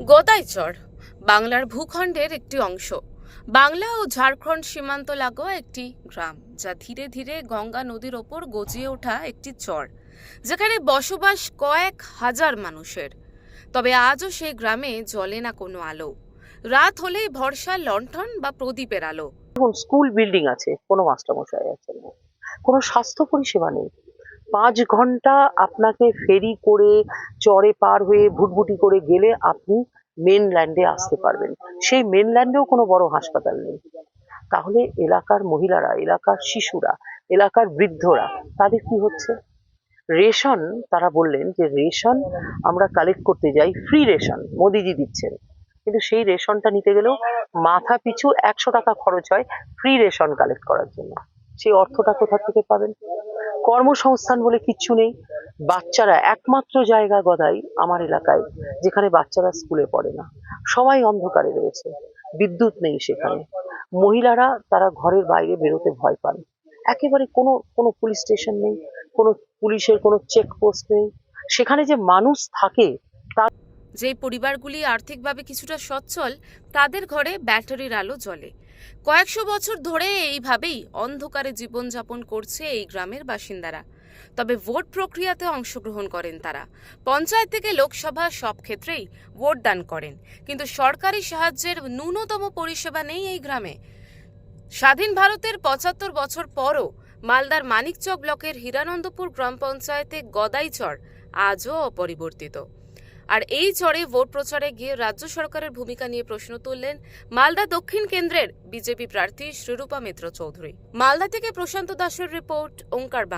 গোদাইচর বাংলার ভূখণ্ডের একটি অংশ। বাংলা ও ঝাড়খণ্ড সীমান্ত লাগোয়া একটি গ্রাম, যা ধীরে ধীরে গঙ্গা নদীর ওপর গজিয়ে ওঠা একটি চর, যেখানে বসবাস কয়েক হাজার মানুষের। তবে আজও সেই গ্রামে জ্বলে না কোনো আলো। রাত হলেই ভরসা, লণ্ঠন বা প্রদীপের আলো। স্কুল বিল্ডিং আছে, কোনো মাস্টারমশাই আছে কোনো স্বাস্থ্য পরিষেবা নেই। পাঁচ ঘণ্টা আপনাকে ফেরি করে চরে পার হয়ে ভুটভুটি করে গেলে আপনি মেনল্যান্ডে আসতে পারবেন। সেই মেনল্যান্ডেও কোনো বড় হাসপাতাল নেই। তাহলে এলাকার মহিলারা, এলাকার শিশুরা, এলাকার বৃদ্ধরা, তাদের কি হচ্ছে? রেশন, তারা বললেন যে রেশন আমরা কালেক্ট করতে যাই ফ্রি রেশন, মোদিজি দিচ্ছেন। কিন্তু সেই রেশনটা নিতে গেলেও মাথা পিছু একশো টাকা খরচ হয় ফ্রি রেশন কালেক্ট করার জন্য। সেই অর্থটা কোথা থেকে পাবেন? কর্মসংস্থান বলে কিচ্ছু নেই। বাচ্চারা একমাত্র জায়গা গদাই আমার এলাকায়, যেখানে বাচ্চারা স্কুলে পড়ে না। সবাই অন্ধকারে রয়েছে, বিদ্যুৎ নেই সেখানে। মহিলারা তারা ঘরের বাইরে বেরোতে ভয় পান। একেবারে কোনো কোনো পুলিশ স্টেশন নেই, কোনো পুলিশের কোনো চেকপোস্ট নেই। সেখানে যে মানুষ থাকে যেই পরিবারগুলি আর্থিকভাবে কিছুটা সচ্ছল, তাদের ঘরে ব্যাটারির আলো জ্বলে। কয়েকশো বছর ধরে এইভাবেই অন্ধকারে জীবনযাপন করছে এই গ্রামের বাসিন্দারা। তবে ভোট প্রক্রিয়াতে অংশগ্রহণ করেন তারা। পঞ্চায়েত থেকে লোকসভা সব ক্ষেত্রেই ভোট দান করেন। কিন্তু সরকারি সাহায্যের ন্যূনতম পরিষেবা নেই এই গ্রামে। স্বাধীন ভারতের পঁচাত্তর বছর পরও মালদার মানিকচক ব্লকের হীরানন্দপুর গ্রাম পঞ্চায়েতে গদাইচর আজও অপরিবর্তিত। আর এই চরে ভোট প্রচারে গিয়ে রাজ্য সরকারের ভূমিকা নিয়ে প্রশ্ন তুললেন মালদা দক্ষিণ কেন্দ্রের বিজেপি প্রার্থী শ্রীরূপা মিত্র চৌধুরী মালদা থেকে প্রশান্ত দাসের রিপোর্ট, ওঙ্কার।